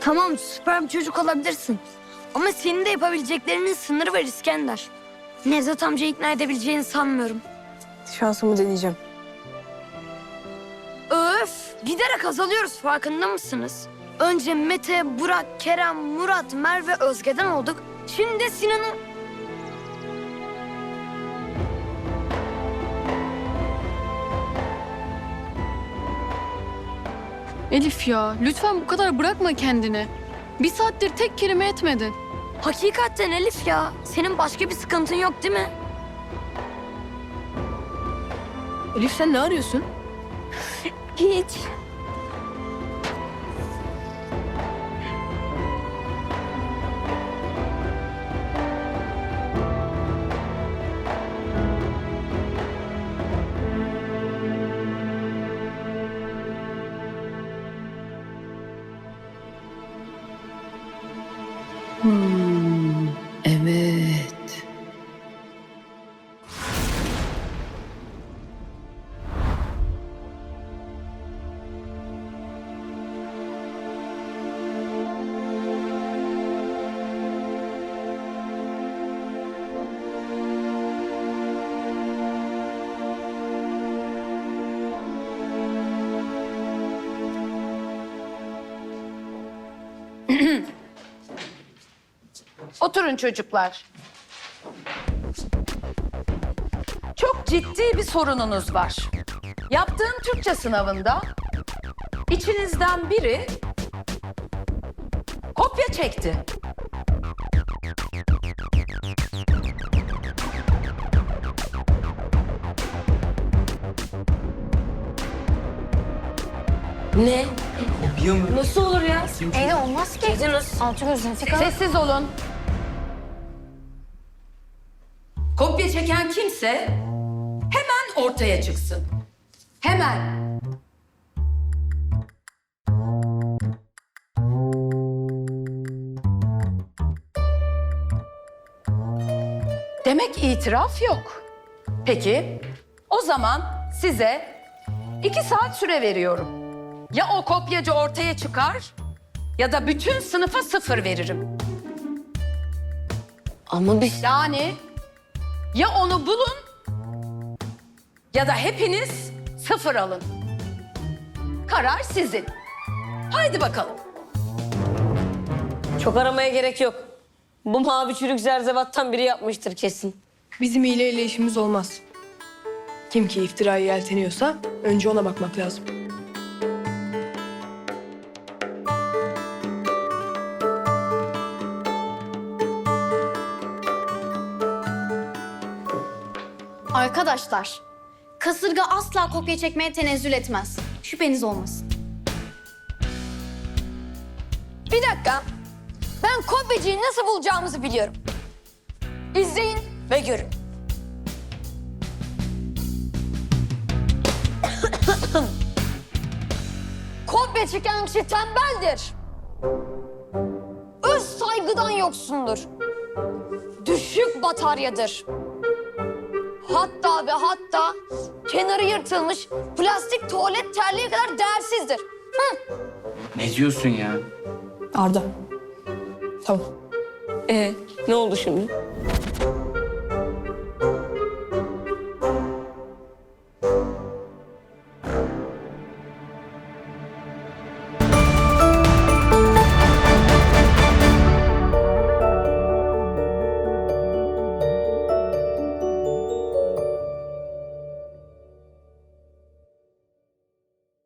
Tamam süper bir çocuk olabilirsin. Ama senin de yapabileceklerinin sınırı var İskender. Nevzat amca ikna edebileceğini sanmıyorum. Şansımı deneyeceğim. Öf! Giderek azalıyoruz farkında mısınız? Önce Mete, Burak, Kerem, Murat, Merve, Özge'den olduk. Şimdi de Sinan'ın... Elif ya lütfen bu kadar bırakma kendini. Bir saattir tek kelime etmedin. Hakikaten Elif ya. Senin başka bir sıkıntın yok değil mi? Elif sen ne arıyorsun? Hiç. Oturun çocuklar. Çok ciddi bir sorununuz var. Yaptığım Türkçe sınavında içinizden biri kopya çekti. Ne? Kopya mı? Nasıl olur ya? Öyle olmaz ki. Alçı gözün Fika. Sessiz olun. Kopya çeken kimse hemen ortaya çıksın. Hemen. Demek itiraf yok. Peki, o zaman size iki saat süre veriyorum. Ya o kopyacı ortaya çıkar ya da bütün sınıfa sıfır veririm. Ama biz... Yani ya onu bulun ya da hepiniz sıfır alın. Karar sizin. Haydi bakalım. Çok aramaya gerek yok. Bu mavi çürük zerzevattan biri yapmıştır kesin. Bizim hileyle işimiz olmaz. Kim ki iftirayı yelteniyorsa önce ona bakmak lazım. Arkadaşlar, kasırga asla kopya çekmeye tenezzül etmez. Şüpheniz olmasın. Bir dakika. Ben kopyacıyı nasıl bulacağımızı biliyorum. İzleyin ve görün. Kopya çeken kişi tembeldir. Öz saygıdan yoksundur. Düşük bataryadır. Hatta ve hatta kenarı yırtılmış plastik tuvalet terliği kadar değersizdir. Hı. Ne diyorsun ya? Arda. Tamam. Ee, ne oldu şimdi?